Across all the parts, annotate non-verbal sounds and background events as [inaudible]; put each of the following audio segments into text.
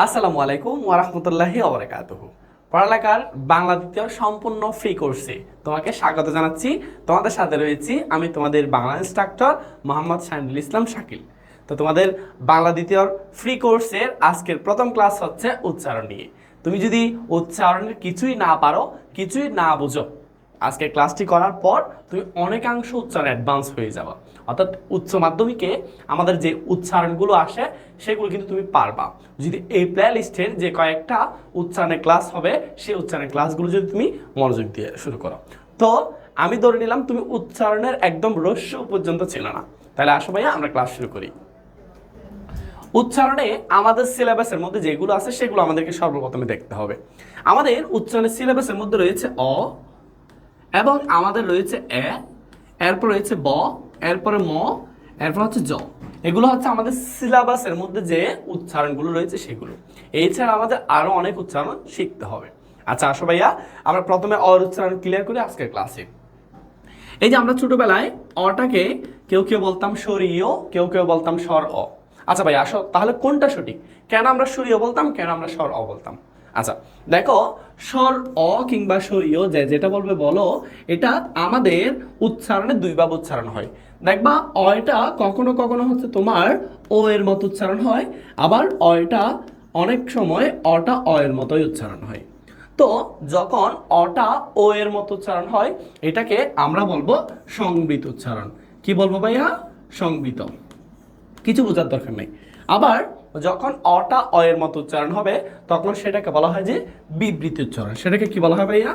আসসালামু আলাইকুম ওয়ারহমতুল্লাহি ওবরাকাতুহু পড়ালেখার বাংলা দ্বিতীয় সম্পূর্ণ ফ্রি কোর্সে তোমাকে স্বাগত জানাচ্ছি। তোমাদের সাথে রয়েছি আমি তোমাদের বাংলা ইনস্ট্রাক্টর মোহাম্মদ শাহিনুল ইসলাম শাকিল। তো তোমাদের বাংলা দ্বিতীয় ফ্রি কোর্সের আজকের প্রথম ক্লাস হচ্ছে উচ্চারণ নিয়ে। তুমি যদি উচ্চারণের কিছুই না পারো, কিছুই না বুঝো আজকে ক্লাসটি করার পর তুমি অনেকাংশ উচ্চারণ অ্যাডভান্স হয়ে যাবা। অর্থাৎ উচ্চ মাধ্যমিকে আমাদের যে উচ্চারণগুলো আসে, সেগুলো কিন্তু তুমি পারবা। যদি এই প্লে লিস্টের যে কয়েকটা উচ্চারণের ক্লাস হবে, সেই উচ্চারণের ক্লাসগুলো যদি তুমি মনোযোগ দিয়ে শুরু করো। তো আমি ধরে নিলাম, তুমি উচ্চারণের একদম রস্য পর্যন্ত ছিল না। তাহলে আসো ভাইয়া, আমরা ক্লাস শুরু করি। উচ্চারণে আমাদের সিলেবাসের মধ্যে যেগুলো আছে, সেগুলো আমাদেরকে সর্বপ্রথমে দেখতে হবে। আমাদের উচ্চারণের সিলেবাসের মধ্যে রয়েছে অ এবং আমাদের রয়েছে এ, এরপর রয়েছে ব এরপরে ম, এরপর হচ্ছে জ। এগুলো হচ্ছে আমাদের সিলেবাসের মধ্যে যে উচ্চারণগুলো রয়েছে সেগুলো। এছাড়া আমাদের আরও অনেক উচ্চারণ শিখতে হবে। আচ্ছা আসো ভাইয়া, আমরা প্রথমে অর উচ্চারণ ক্লিয়ার করি আজকের ক্লাসে এই যে আমরা ছোটবেলায় অটাকে কেউ কেউ বলতাম সরিয়, কেউ কেউ বলতাম স্বর অ। আচ্ছা ভাই আসো, তাহলে কোনটা সঠিক? কেন আমরা সরিয় বলতাম, কেন আমরা স্বর অ বলতাম? আচ্ছা দেখো স্বর অ কিংবা সরিয়, যে যেটা বলবে বলো, এটা আমাদের উচ্চারণে দুই ভাবে উচ্চারণ হয়। দেখবা, অয়টা কখনো কখনো হচ্ছে তোমার ও এর মতো উচ্চারণ হয়, আবার অয়টা অনেক সময় অটা অ এর মতোই উচ্চারণ হয়। তো যখন অটা ও এর মতো উচ্চারণ হয়, এটাকে আমরা বলব সংবৃত উচ্চারণ। কি বলব ভাইয়া? সংবৃত। কিছু বোঝার দরকার নেই। আবার যখন অটা অ এর মতো উচ্চারণ হবে, তখন সেটাকে বলা হয় যে বিবৃতি উচ্চারণ। সেটাকে কি বলা হয় ভাইয়া?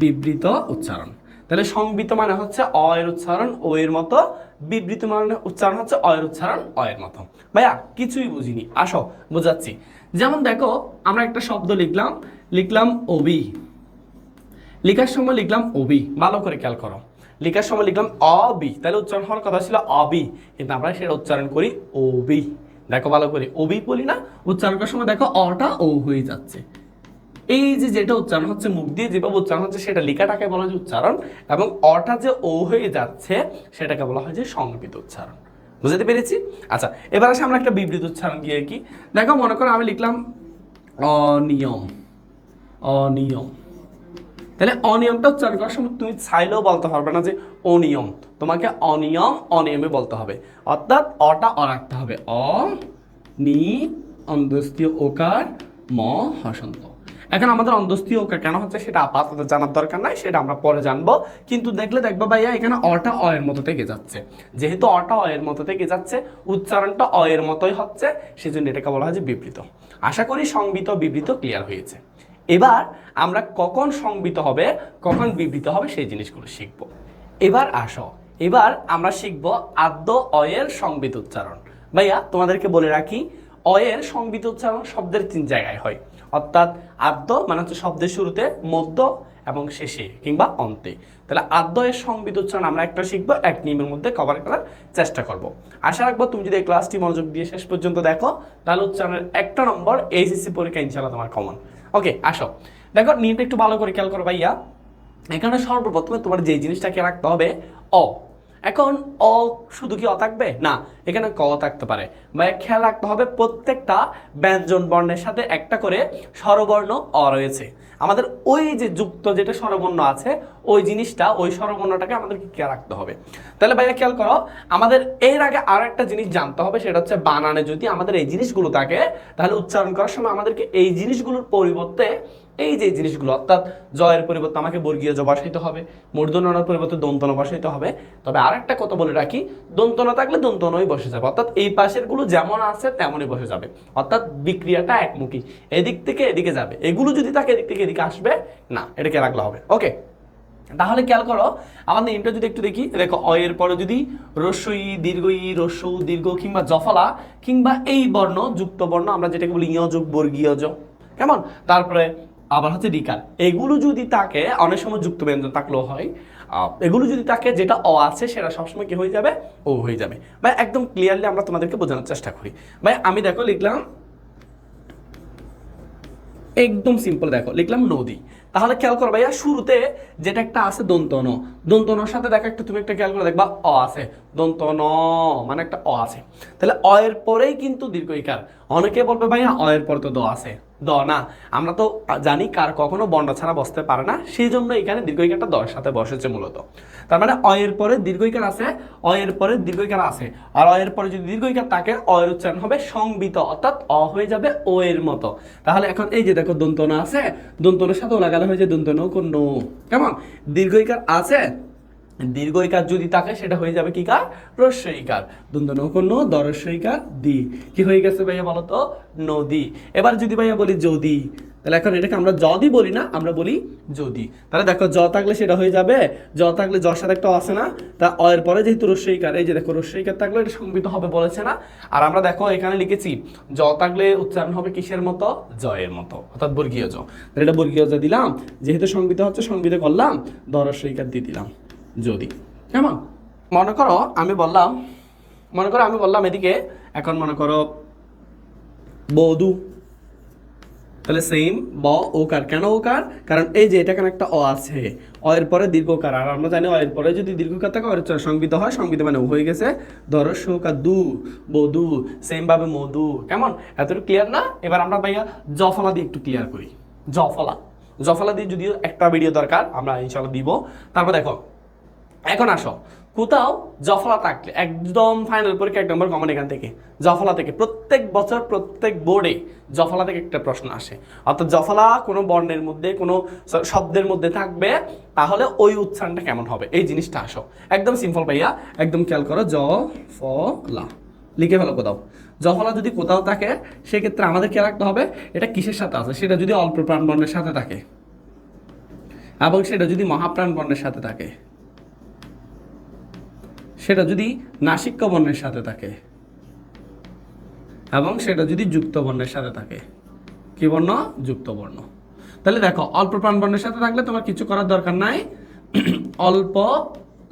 বিবৃত উচ্চারণ। তাহলে সংবিত মানে হচ্ছে অ এর উচ্চারণ, ও এর মতো। বিবৃত মানে উচ্চারণ হচ্ছে অ এর উচ্চারণ, অ এর মতো। ভাইয়া, কিছুই বুঝিনি। আসো, বোঝাচ্ছি। যেমন দেখো, আমরা একটা শব্দ লিখলাম লিখলাম অবি। লেখার সময় লিখলাম অবি। ভালো করে খেয়াল করো। লেখার সময় লিখলাম অবি। তাহলে উচ্চারণ হওয়ার কথা ছিল অবি। কিন্তু আমরা সেটা উচ্চারণ করি ওবি দেখো ভালো করে ওবি বলি না উচ্চারণ করার সময় দেখো অটা ও হয়ে যাচ্ছে। এই যে যেটা উচ্চারণ হচ্ছে, মুখ দিয়ে যেভাবে উচ্চারণ হচ্ছে, সেটা লিখাটাকে বলা হয় উচ্চারণ এবং অটা যে ও হয়ে যাচ্ছে, সেটাকে বলা হয় যে সংবিত উচ্চারণ। বুঝতে পেরেছি? আচ্ছা এবার আসে আমরা একটা বিবৃত উচ্চারণ গিয়ে কি? দেখো, মনে করো আমি লিখলাম অনিয়ম। অনিয়ম। তাহলে অনিয়মটা উচ্চারণ করার সময় তুমি চাইলেও বলতে পারবে না যে অনিয়ম। তোমাকে অনিয়ম, অনিয়মে বলতে হবে। অর্থাৎ অটা অ রাখতে হবে। অ, নি অন্দস্তীয় ওকার, ম, হসন্ত। এখন আমাদের ওকার কেন হচ্ছে সেটা আপাতত জানার দরকার নাই, সেটা আমরা পরে জানব। কিন্তু দেখলে দেখব ভাইয়া, এখানে অটা অ এর মতো থেকে যাচ্ছে। যেহেতু অটা অ এর মতো থেকে যাচ্ছে, উচ্চারণটা অ এর মতোই হচ্ছে, সেজন্য এটাকে বলা হয় যে বিবৃত। আশা করি সংবিত, বিবৃত ক্লিয়ার হয়েছে। এবার আমরা কখন সংবিত হবে, কখন বিবৃত হবে সেই জিনিসগুলো শিখব। এবার আসো। এবার আমরা শিখব আদ্য অয়ের সংবিত উচ্চারণ। ভাইয়া, তোমাদেরকে বলে রাখি, অয়ের সংবিত উচ্চারণ শব্দের তিন জায়গায় হয়। অর্থাৎ আদ্য মানে হচ্ছে শব্দের শুরুতে মধ্য এবং শেষে কিংবা অন্তে। তাহলে আদ্য এর সংবিত উচ্চারণ আমরা একটা শিখব, এক নিয়মের মধ্যে কভার করার চেষ্টা করব। আশা রাখব তুমি যদি এই ক্লাসটি মনোযোগ দিয়ে শেষ পর্যন্ত দেখো, তাহলে উচ্চারণের একটা নম্বর এইচএসসি পরীক্ষা ইনশাল্লাহ তোমার কমন ওকে আসো। দেখো, নিয়মটা একটু ভালো করে খেয়াল করো ভাইয়া। এখানে সর্বপ্রথমে তোমার যে জিনিসটাকে রাখতে হবে, অ। এখন অ শুধু কি অ থাকবে? না, এখানে ক থাকতে পারে। বা খেয়াল রাখতে হবে প্রত্যেকটা ব্যঞ্জন বর্ণের সাথে একটা করে স্বরবর্ণ অ রয়েছে। আমাদের ওই যে যুক্ত যেটা স্বরবর্ণ আছে, ওই জিনিসটা, ওই স্বরবর্ণটাকে আমাদেরকে খেয়াল রাখতে হবে। তাহলে ভাইয়া, খেয়াল করো, আমাদের এর আগে আর একটা জিনিস জানতে হবে, সেটা হচ্ছে বানানে যদি আমাদের এই জিনিসগুলো থাকে, তাহলে উচ্চারণ করার সময় আমাদেরকে এই জিনিসগুলোর পরিবর্তে এই যে জিনিসগুলো, অর্থাৎ জয়ের পরিবর্তে আমাকে বর্গীয় জ বসাইতে হবে মূর্ধনার পরিবর্তে দন্তন বসাইতে হবে। তবে আর একটা কথা বলে রাখি, দন্তন থাকলে দন্তনই বসে যাবে। অর্থাৎ এই পাশেরগুলো যেমন আছে, তেমনই বসে যাবে। অর্থাৎ বিক্রিয়াটা একমুখী। এদিক থেকে এদিকে যাবে। এগুলো যদি থাকে, এদিক থেকে এদিকে আসবে, না এটাকে রাখলে হবে। ওকে, তাহলে খেয়াল করো, আমাদের ইন্টার যদি একটু দেখি, দেখো, অ এর পরে যদি রস্যই দীর্ঘ ই রস্য, দীর্ঘ কিংবা জফলা, কিংবা এই বর্ণ, যুক্ত বর্ণ, আমরা যেটাকে বলি ইয় যোগ বর্গীয় কেমন? তারপরে আবার হচ্ছে ডিকার। এগুলো যদি তাকে, অনেক সময় যুক্ত ব্যঞ্জন থাকলেও হয় এগুলো যদি তাকে যেটা অ আছে সেটা সবসময় কি হয়ে যাবে? ও হয়ে যাবে। ভাই, একদম ক্লিয়ারলি আমরা তোমাদেরকে বোঝানোর চেষ্টা করি। ভাই, আমি দেখো লিখলাম, একদম সিম্পল দেখো, লিখলাম নদী। তাহলে খেয়াল করো ভাইয়া, শুরুতে যেটা একটা আছে দন্তন। দন্তনর সাথে দেখো একটা, তুমি একটা খেয়াল করে দেখবা, অ আছে। দন্ত ন মানে একটা অ আছে। তাহলে অ এর পরেই কিন্তু দীর্ঘ ইকার অনেকে বলবে ভাইয়া, অ এর পরে তো দ আছে। দ না। আমরা তো জানি কার কখনো বর্ণ ছাড়া বসতে পারে না সেই জন্য এখানে দীর্ঘ ইকারটা দর সাথে বসেছে মূলত। তার মানে অ এর পরে দীর্ঘ ইকার আছে, অ এর পরে দীর্ঘ ইকার আছে। আর অ এর পরে যদি দীর্ঘ ইকার থাকে, অ এর উচ্চারণ হবে সংবিত, অর্থাৎ অ হয়ে যাবে ও এর মতো। তাহলে এখন এই যে দেখো দন্তনা আছে, দন্তনের সাথেও লাগানো হয়েছে দন্তন কোন কেমন? দীর্ঘ ইকার আছে? দীর্ঘ ইকার যদি থাকে, সেটা হয়ে যাবে কি কার? রস্য ইকার। দন্ত নৌকন্য দরস্য ইকার দি কি হয়ে গেছে ভাইয়া বলতো? নদী। এবার যদি ভাইয়া বলি যদি তাহলে এখন এটাকে আমরা যদি বলি না, আমরা বলি যদি। তাহলে দেখো জ থাকলে সেটা হয়ে যাবে। জ থাকলে জর সাথে একটা আছে না? তা অ এর পরে যেহেতু রস্যইকার এই যে দেখো রস্যইকার থাকলে এটা সংবিত হবে বলেছে না? আর আমরা দেখো এখানে লিখেছি জ থাকলে উচ্চারণ হবে কিসের মতো? জয়ের মতো, অর্থাৎ বর্গীয় জ তাহলে এটা বর্গীয় জ দিলাম। যেহেতু সংবিত হচ্ছে সংবিত করলাম দরস্যইকার দিয়ে দিলাম, যদি। কেমন? মনে করো আমি বললাম, মনে করো আমি বললাম এদিকে, এখন মনে করো বধু। তাহলে সেম ব, ওকার। কেন ওকার? কারণ এই যে এটা কেন একটা অ আছে অ এর পরে দীর্ঘকার। আর আমরা জানি অ এর পরে যদি দীর্ঘকার থাকে অ সংবিত হয়, সংবিত মানে ও হয়ে গেছে। ধরো সৌকার দু, বধু সেম ভাবে মধু। কেমন? এতটুকু ক্লিয়ার না? এবার আমরা ভাইয়া জফলা দিয়ে একটু ক্লিয়ার করি। জফলা জফলা দিয়ে যদিও একটা ভিডিও দরকার, আমরা ইনশাল্লাহ দিব। তারপর দেখো, এখন আসো। কোথাও জফলা থাকলে, একদম ফাইনাল পরীক্ষা, এক নম্বর কমন এখান থেকে, জফলা থেকে, প্রত্যেক বছর প্রত্যেক বোর্ডে জফলা থেকে একটা প্রশ্ন আসে। অর্থাৎ জফলা কোনো বর্ণের মধ্যে, কোনো শব্দের মধ্যে থাকবে, তাহলে ওই উচ্চারণটা কেমন হবে? এই জিনিসটা আসো। একদম সিম্পল ভাইয়া, একদম খেয়াল করো, জ ফলা লিখে ফেলো কোথাও। জফলা যদি কোথাও থাকে, সেক্ষেত্রে আমাদের খেয়াল রাখতে হবে, এটা কিসের সাথে আছে? সেটা যদি অল্প প্রাণ বর্ণের সাথে থাকে। এবং সেটা যদি মহাপ্রাণ বর্ণের সাথে থাকে। সেটা যদি নাসিক্য বর্ণের সাথে থাকে এবং সেটা যদি যুক্ত বর্ণের সাথে থাকে। কি বর্ণ? যুক্ত বর্ণ। তাহলে দেখো, অল্প প্রাণ বর্ণের সাথে থাকলে তোমার কিছু করার দরকার নাই। [clears throat] অল্প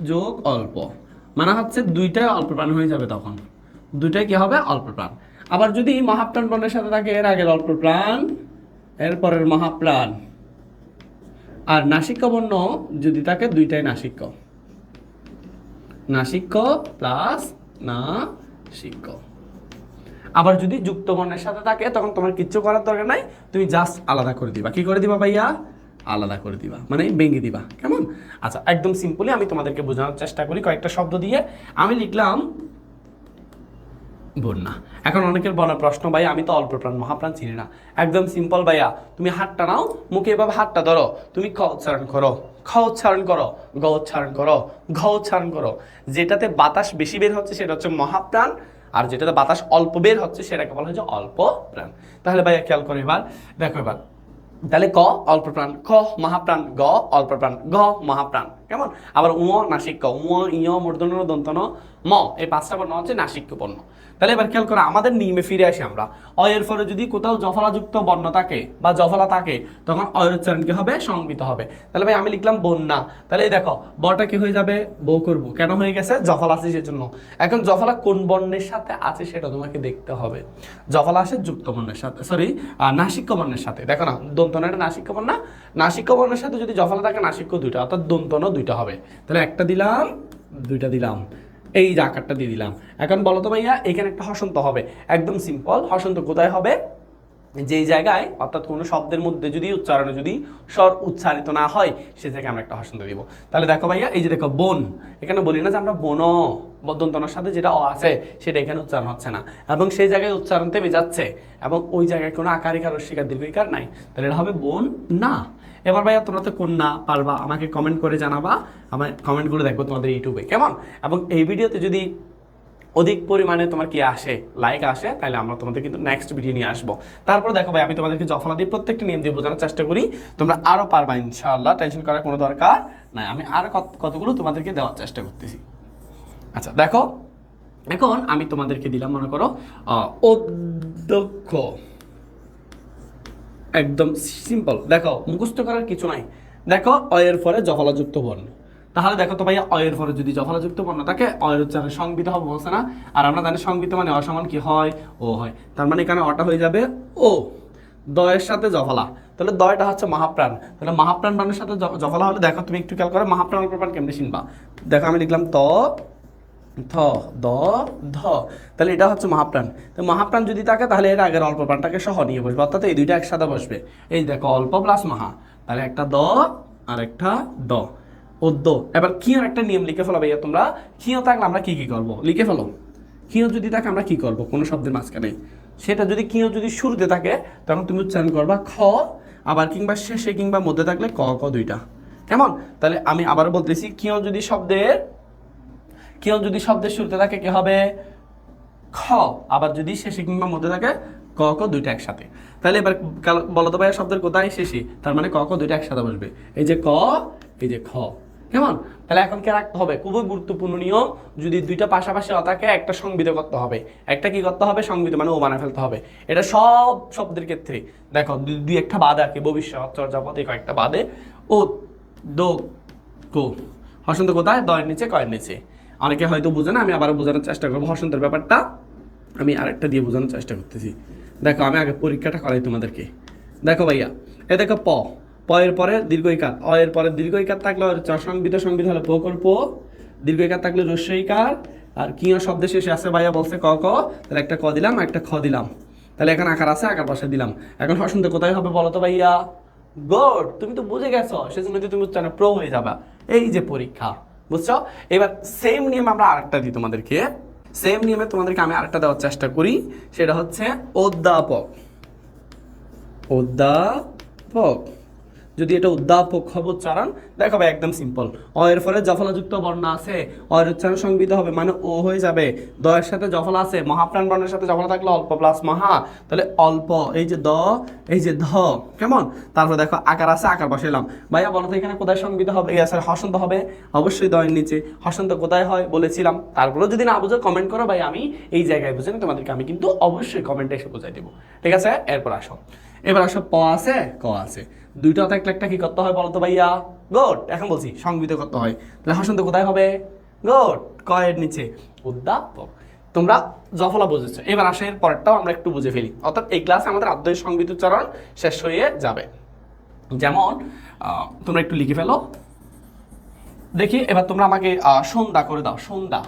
যোগ অল্প। মানে হচ্ছে দুইটাই অল্প প্রাণ হয়ে যাবে তখন। দুইটাই কি হবে? অল্প প্রাণ। আবার যদি মহাপ্রাণ বর্ণের সাথে থাকে, এর আগের অল্প প্রাণ এরপরের মহাপ্রাণ। আর নাসিক্য বর্ণ যদি থাকে, দুইটাই নাসিক্য। নাসিক্য প্লাস না আবার যদি যুক্ত বর্ণের সাথে থাকে, তখন তোমার কিচ্ছু করার দরকার নাই। তুমি জাস্ট আলাদা করে দিবা। কি করে দিবা ভাইয়া? আলাদা করে দিবা। মানে ভেঙে দিবা। কেমন? আচ্ছা একদম সিম্পলি আমি তোমাদেরকে বোঝানোর চেষ্টা করি কয়েকটা শব্দ দিয়ে। আমি লিখলাম বন্যা। এখন অনেকের বনা প্রশ্ন ভাই আমি তো অল্প প্রাণ মহাপ্রাণ চিনি না। একদম সিম্পল ভাইয়া। তুমি হাতটা নাও। মুখে এভাবে হাতটা ধরো। তুমি ক উচ্চারণ করো। খ উচ্চারণ করো গ উচ্চারণ করো ঘ উচ্চারণ করো। যেটাতে বাতাস বেশি বের হচ্ছে সেটা হচ্ছে মহাপ্রাণ, আর যেটাতে বাতাস অল্প বের হচ্ছে সেটাকে বলা হচ্ছে অল্প প্রাণ। তাহলে ভাইয়া খেয়াল করো এবার, দেখো এবার। তাহলে ক, অল্প প্রাণ, খ, মহাপ্রাণ, গ, অল্প প্রাণ, ঘ, মহাপ্রাণ। কেমন? আবার উম নাসিক্য। উম ইয়, মূর্ধন্য, দন্তন, ম। এই পাঁচটা বর্ণ হচ্ছে নাসিক্য বর্ণ। তাহলে এবার খেয়াল করো, আমাদের নিয়মে ফিরে আসি আমরা। অয়ের ফলে যদি কোথাও জফলাযুক্ত বর্ণ থাকে বা জফলা থাকে, তখন অয়ের উচ্চারণ কি হবে? সংবিত হবে। তাহলে ভাই, আমি লিখলাম বন্যা। তাহলে এই দেখো, বটা কি হয়ে যাবে? বউ করব। কেন হয়ে গেছে? জফলা আছে সেজন্য। এখন জফলা কোন বর্ণের সাথে আছে সেটা তোমাকে দেখতে হবে। জফলা আসে যুক্ত বর্ণের সাথে সরি নাসিক্য বর্ণের সাথে। দেখো না, দন্তন এটা নাসিক্য বর্ণ নাসিক্য বর্ণের সাথে যদি জফলা থাকে, নাসিক্য দুইটা। অর্থাৎ দন্তন দুইটা হবে। তাহলে একটা দিলাম, দুইটা দিলাম। এই যে আকারটা দিয়ে দিলাম। এখন বলো তো ভাইয়া, এখানে একটা হসন্ত হবে। একদম সিম্পল হসন্ত কোথায় হবে? যেই জায়গায়, অর্থাৎ কোনো শব্দের মধ্যে যদি উচ্চারণে যদি স্বর উচ্চারিত না হয়, সে জায়গায় আমরা একটা হসন্ত দিব। তাহলে দেখো ভাইয়া, এই যে দেখো বন। এখানে বলি না যে আমরা বন বদন্তনার সাথে যেটা অ আছে, সেটা এখানে উচ্চারণ হচ্ছে না। এবং সেই জায়গায় উচ্চারণ থেমে যাচ্ছে। এবং ওই জায়গায় কোনো আকারিকার রস্বীকার দীর্ঘিকার নাই। তাহলে এটা হবে বোন না। এবার ভাইয়া তোমরা তো কোন না পারবা। আমাকে কমেন্ট করে জানাবা। আমার কমেন্টগুলো দেখব তোমাদের ইউটিউবে, কেমন? এবং এই ভিডিওতে যদি অধিক পরিমাণে তোমার কি আসে লাইক আসে, তাহলে আমরা তোমাদের কিন্তু নেক্সট ভিডিও নিয়ে আসব। তারপর দেখো ভাই, আমি তোমাদেরকে জফলা দিয়ে প্রত্যেকটা নিয়ম দিয়ে বোঝানোর চেষ্টা করি। তোমরা আরও পারবা, ইনশাআল্লাহ। টেনশন করার কোনো দরকার নাই। আমি আরও কত- কতগুলো তোমাদেরকে দেওয়ার চেষ্টা করতেছি। আচ্ছা দেখো। এখন আমি তোমাদেরকে দিলাম, মনে করো অধ্যক্ষ। একদম সিম্পল। দেখো, মুখস্থ করার কিছু নাই। দেখো, অয়ের পরে জফলাযুক্ত বর্ণ। তাহলে দেখো তো ভাইয়া, অয়ের পরে যদি জফলাযুক্ত বর্ণ থাকে, অয়ের উচ্চারণে সংবিত হবে, বলছে না? আর আমরা জানি সংবিত মানে অসমান কি হয়? ও হয়। তার মানে এখানে অটা হয়ে যাবে ও। দয়ের সাথে জফলা। তাহলে দয়টা হচ্ছে মহাপ্রাণ। তাহলে মহাপ্রাণ প্রাণের সাথে জফলা হলে দেখো তুমি একটু খেয়াল করো মহাপ্রাণ প্রাণ কেমনি চিনবা? দেখো, আমি লিখলাম ত থ দ, ধ। তাহলে এটা হচ্ছে মহাপ্রাণ। তো মহাপ্রাণ যদি থাকে, তাহলে এর আগের অল্প প্রাণটাকে সহ নিয়ে বসবে। অর্থাৎ এই দুইটা একসাথে বসবে। এই দেখো, অল্প প্লাস মহা। তাহলে একটা দ আর একটা দ। উদ্য এবার কিয়র একটা নিয়ম লিখে ফেলো ভাইয়া তোমরা। কিয় থাকলে আমরা কি কি করব? লিখে ফেলো। কিয় যদি থাকে, আমরা কি করব? কোনো শব্দের মাঝখানে। সেটা যদি কিয় যদি শুরুতে থাকে, তখন তুমি উচ্চারণ করবা খ। আবার কিংবা শেষে কিংবা মধ্যে থাকলে ক ক দুইটা। কেমন? তাহলে আমি আবার বলতেছি কিয় যদি শব্দের কেউ যদি শব্দের শুরুতে থাকে, কি হবে? খ। আবার যদি শেষে কিংবা মধ্যে থাকে, ক ক দুইটা একসাথে। তাহলে এবার কাল- বলো তো ভাইয়া, শব্দের কোথায় শেষে? তার মানে ক ক দুইটা একসাথে বসবে। এই যে ক, এই যে খ। কেমন? তাহলে এখন কে রাখতে হবে? খুবই গুরুত্বপূর্ণ নিয়ম, যদি দুইটা পাশাপাশি অথাকে একটা সংবিধ করতে হবে। একটা কি করতে হবে? সংবিধ মানে ও বানায় ফেলতে হবে। এটা সব শব্দের ক্ষেত্রে। দেখো দুই একটা বাদে আঁকে ভবিষ্যৎ চর্যাপদে কয়েকটা বাদে। ও, দো, কো। হসন্ত কোথায়? দয়ের নিচে, কয়ের নিচে। অনেকে হয়তো বোঝে না, আমি আবারও বোঝানোর চেষ্টা করব। হসন্তের ব্যাপারটা আমি আরেকটা দিয়ে বোঝানোর চেষ্টা করতেছি। দেখো, আমি আগে পরীক্ষাটা করাই তোমাদেরকে। দেখো ভাইয়া, এ দেখো প। প এর পরে দীর্ঘ ইকার অ এর পরে দীর্ঘ ইকার থাকলে সংবিধ সংবিধ হলো প কর প দীর্ঘ ইকার থাকলে রস্য ইকার আর কিয় শব্দ শেষে আছে ভাইয়া বলছে ক ক। তাহলে একটা ক দিলাম একটা খ দিলাম। তাহলে এখানে আকার আছে, আকার পাশে দিলাম। এখন হসন্ত কোথায় হবে বলো তো ভাইয়া? গুড তুমি তো বুঝে গেছো সেজন্য তুমি উচ্চারণে প্রো হয়ে যাবা। এই যে পরীক্ষা। বুঝছ? এবার সেম নিয়ম আমরা আরেকটা দিই তোমাদেরকে। সেম নিয়মে তোমাদেরকে আমি আরেকটা দেওয়ার চেষ্টা করি। সেটা হচ্ছে অধ্যাপক। অধ্যাপক। যদি এটা উদ্যাপক হবে উচ্চারণ দেখো ভাই, একদম সিম্পল অ এর পরে জফলাযুক্ত বর্ণ আছে, অ এর উচ্চারণ সংবিধ হবে মানে ও হয়ে যাবে। দয়ের সাথে জফলা আছে, মহাপ্রাণ বর্ণের সাথে জফলা থাকলে অল্প প্লাস মহা। তাহলে অল্প, এই যে দ, এই যে ধ, কেমন? তারপর দেখো, আকার আছে, আকার বসাইলাম। ভাইয়া, বলো তো এখানে কোথায় সংবিধ হবে? এই আছে হসন্ত হবে? অবশ্যই দয়ের নিচে। হসন্ত কোথায় হয়? বলেছিলাম। তারপরেও যদি না বুঝো কমেন্ট করো ভাই, আমি এই জায়গায় বুঝেন তোমাদেরকে আমি কিন্তু অবশ্যই কমেন্টে এসে বোঝাই দেবো। ঠিক আছে? এরপর আসো। এবার আসো, প আছে, ক আছে। দুইটা থাকলে একটা কি করতে হয় বলতো ভাইয়া? গোট এখন বলছি। সংবিত করতে হয়। তাহলে হসন্ত কোথায় হবে? গোট কয়ের নিচে? উদ্যাপক তোমরা জফলা বুঝেছ। এবার আসে এর পরেরটাও আমরা একটু বুঝে ফেলি। অর্থাৎ এই ক্লাসে আমাদের আদ্যই সংবিত উচ্চারণ শেষ হয়ে যাবে। যেমন তোমরা একটু লিখে ফেলো। দেখি এবার তোমরা আমাকে আহ, সন্ধ্যা করে দাও সন্ধ্যা।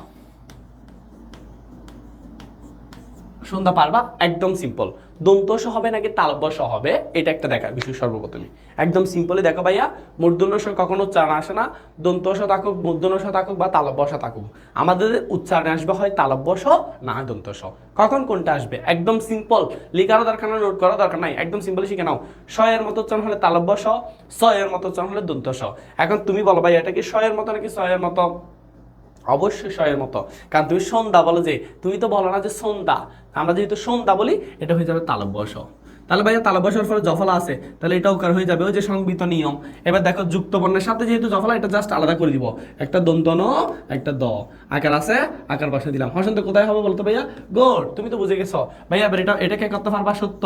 সন্ধ্যা পারবা? একদম সিম্পল দন্তস হবে নাকি তালব্যস হবে? এটা একটা দেখার বিষয় সর্বপ্রথমে। একদম সিম্পলি দেখো ভাইয়া মূর্ধন্যস কখনো উচ্চারণ আসে না। দন্তস থাকুক মূর্ধন্যস থাকুক বা তালব্যস থাকুক। আমাদের উচ্চারণে আসবে হয় তালব্যস না দন্তস কখন কোনটা আসবে? একদম সিম্পল লেখারও দরকার না নোট করার দরকার নাই। একদম সিম্পলি শিখে নাও। শয়ের মতো উচ্চারণ হলে তালব্যস ছয়ের মতো উচ্চারণ হলে দন্তস এখন তুমি বলো ভাই এটা কি শয়ের মতো নাকি ছয়ের মতো? অবশ্যই শয়ের মতো। কারণ তুমি সন্ধ্যা বলো যে, তুমি তো বলো না যে সন্ধ্যা। আমরা যেহেতু সন্ধ্যা বলি এটা হয়ে যাবে তালব্যস তাহলে ভাইয়া তালব্যসের পরে জফলা আছে, তাহলে এটাও কার হয়ে যাবে? ওই যে সংবিত নিয়ম। এবার দেখো যুক্ত বর্ণের সাথে যেহেতু জফলা, এটা জাস্ট আলাদা করে দিব। একটা দন্তন, একটা দ। আকার আছে, আকার পাশে দিলাম। হসন্ত, কোথায় হবে বলতো ভাইয়া? গোড তুমি তো বুঝে গেছো। ভাইয়া, এবার এটা, এটাকে করতে পারবা? সত্য।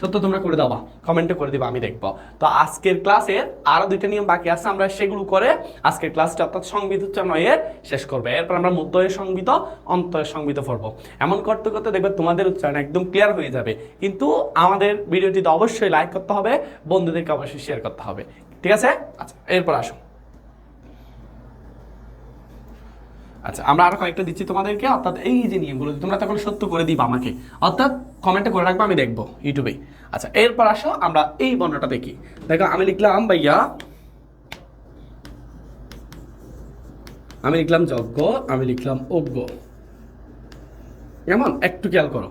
সত্য তোমরা করে দাও কমেন্টে করে দিবা, আমি দেখব। তো আজকের ক্লাসের আরও দুইটা নিয়ম বাকি আছে, আমরা সেগুলো করে আজকের ক্লাসটা, অর্থাৎ সংবিত উচ্চারণ এর শেষ করবে। এরপর আমরা মধ্যয়ের সংবিত, অন্তয়ের সংবিত পড়ব। এমন করতে করতে দেখবে তোমাদের উচ্চারণ একদম ক্লিয়ার হয়ে যাবে। কিন্তু আমাদের ভিডিওটিতে অবশ্যই লাইক করতে হবে, বন্ধুদেরকে অবশ্যই শেয়ার করতে হবে। ঠিক আছে? আচ্ছা এরপর আসুন। আচ্ছা আমরা আরও কয়েকটা দিচ্ছি তোমাদেরকে। অর্থাৎ এই যে নিয়মগুলো, তোমরা তখন সত্য করে দিবা আমাকে। অর্থাৎ কমেন্টে করে রাখব, আমি দেখব ইউটিউবে আচ্ছা এরপর আসো, আমরা এই বর্ণটা দেখি। দেখো, আমি লিখলাম, ভাইয়া, আমি লিখলাম যজ্ঞ, আমি লিখলাম অজ্ঞ। কেমন? একটু খেয়াল করো।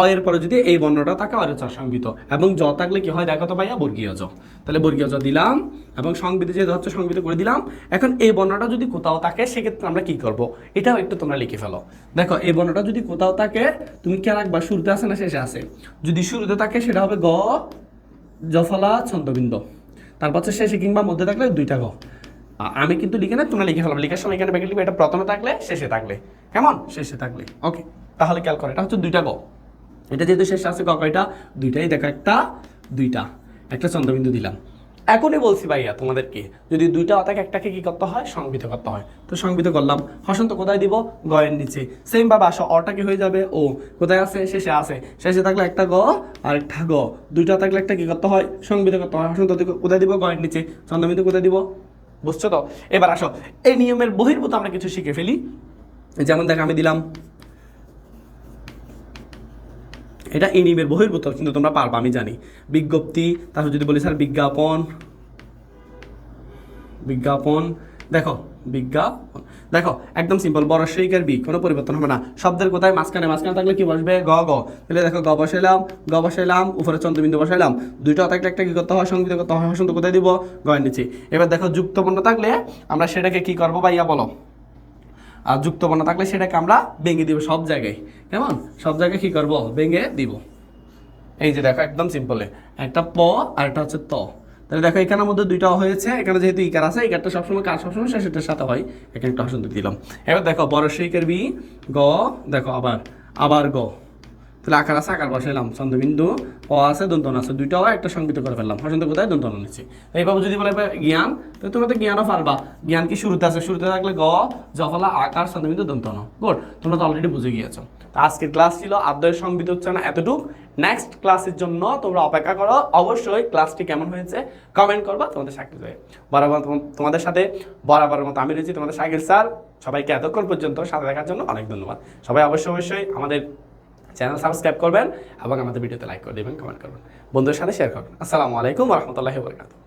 অ এর পরে যদি এই বর্ণটা থাকে অরের চার সংবিত এবং জ থাকলে কি হয়? দেখো তো ভাইয়া, বর্গীয় জ। তাহলে বর্গীয় জ দিলাম, এবং সংবিত যেহেতু হচ্ছে সংবিত করে দিলাম, এখন এই বর্ণটা যদি কোথাও থাকে, সেক্ষেত্রে আমরা কি করব? এটাও একটু তোমরা লিখে ফেলো। দেখো, এই বর্ণটা যদি কোথাও থাকে, তুমি কে রাখবা শুরুতে আছে না শেষে আছে? যদি শুরুতে থাকে, সেটা হবে গ, জফলা, ছন্দবিন্দ। তারপর হচ্ছে শেষে কিংবা মধ্যে থাকলে দুইটা গ। আমি কিন্তু লিখে না তোমরা লিখে ফেলাম লিখার সময় এখানে ব্যাকে লিখবে, এটা প্রথমে থাকলে, শেষে থাকলে। কেমন? শেষে থাকলে। ওকে, তাহলে খেয়াল করো, এটা হচ্ছে দুইটা গ। এটা যেহেতু শেষে আছে কয়টা দুইটাই দেখো, একটা, দুইটা। একটা চন্দ্রবিন্দু দিলাম। এখনই বলছি ভাইয়া তোমাদেরকে, যদি দুইটা অতাকে একটাকে কি করতে হয়? সংবিত করতে হয়। তো সংবিত করলাম। হসন্ত কোথায় দিব? গয়ের নিচে। সেম ভাবে আসো অটাকে হয়ে যাবে? ও, কোথায় আছে? শেষে আছে। শেষে থাকলে একটা গ, আর একটা গ। দুইটা থাকলে একটা কি করতে হয়? সংবিত করতে হয়। হসন্ত কোথায় দিব? গয়ের নিচে। চন্দ্রবিন্দু কোথায় দিব? বুঝছ তো? এবার আসো। এই নিয়মের বহির্ভূত আমরা কিছু শিখে ফেলি। যেমন দেখ, আমি দিলাম এটা এই নিয়মের বহির্ভূত, কিন্তু তোমরা পারবা, আমি জানি। বিজ্ঞপ্তি, তারপর যদি বলি, স্যার, বিজ্ঞাপন। বিজ্ঞাপন, দেখো বিজ্ঞাপন। দেখো, একদম সিম্পল বড় সেইকার বি, কোনো পরিবর্তন হবে না। শব্দের কোথায়? মাঝখানে মাঝখানে থাকলে কি বসবে? গ গ। তাহলে দেখো, গ বসাইলাম গ বসাইলাম, উপরে চন্দ্রবিন্দু বসাইলাম। দুইটা থাকলে একটা কি করতে হয়? সংগীত করতে হয়। হসন্ত কোথায় দিব? গয়ের নিচে। এবার দেখো যুক্ত বর্ণ থাকলে আমরা সেটাকে কি করব ভাইয়া, বলো। আর যুক্ত বর্ণ থাকলে সেটাকে আমরা ভেঙে দিব সব জায়গায়। কেমন? সব জায়গায় কি করব? ভেঙে দিব। এই যে দেখো, একদম সিম্পলে একটা প আর একটা হচ্ছে ত। তাহলে দেখো, এখানের মধ্যে দুইটা হয়েছে। এখানে যেহেতু ইকার আছে, ইকারটা সবসময় কার? সবসময় সে সেটার সাথে হয়। এখানে একটা অসন্ত দিলাম। এবার দেখো বড় সেইকের বি, গ, দেখো, আবার আবার গ। তাহলে আকার আছে, আকার চন্দ্রবিন্দু প আছে, দন্তন আছে দুইটাও একটা সংগীত করে ফেললাম। হসন্ত কোথায়? দন্তন নিচ্ছি এইভাবে যদি বলে জ্ঞান, তো তোমরা তো জ্ঞানও পারবা। জ্ঞান কি শুরুতে আছে? শুরুতে থাকলে গ জফলা আকার চন্দ্রবিন্দু দন্তন। গুড তোমরা তো অলরেডি বুঝে গিয়েছো। তো আজকের ক্লাস ছিল আদ্যয় উচ্চারণ এতটুক। নেক্সট ক্লাসের জন্য তোমরা অপেক্ষা করো। অবশ্যই ক্লাসটি কেমন হয়েছে কমেন্ট করবা তোমাদের সাকিব হয়ে। বরাবর তোমাদের সাথে বরাবরের মতো আমি রয়েছি তোমাদের সাকিব স্যার। সবাইকে এতক্ষণ পর্যন্ত সাথে দেখার জন্য অনেক ধন্যবাদ। সবাই অবশ্যই অবশ্যই আমাদের চ্যানেল সাবস্ক্রাইব করবেন এবং আমাদের ভিডিওতে লাইক করে দেবেন কমেন্ট করবেন। বন্ধুদের সাথে শেয়ার করবেন। আসসালামু আলাইকুম রহমতুল্লাহ বরকাতুহ।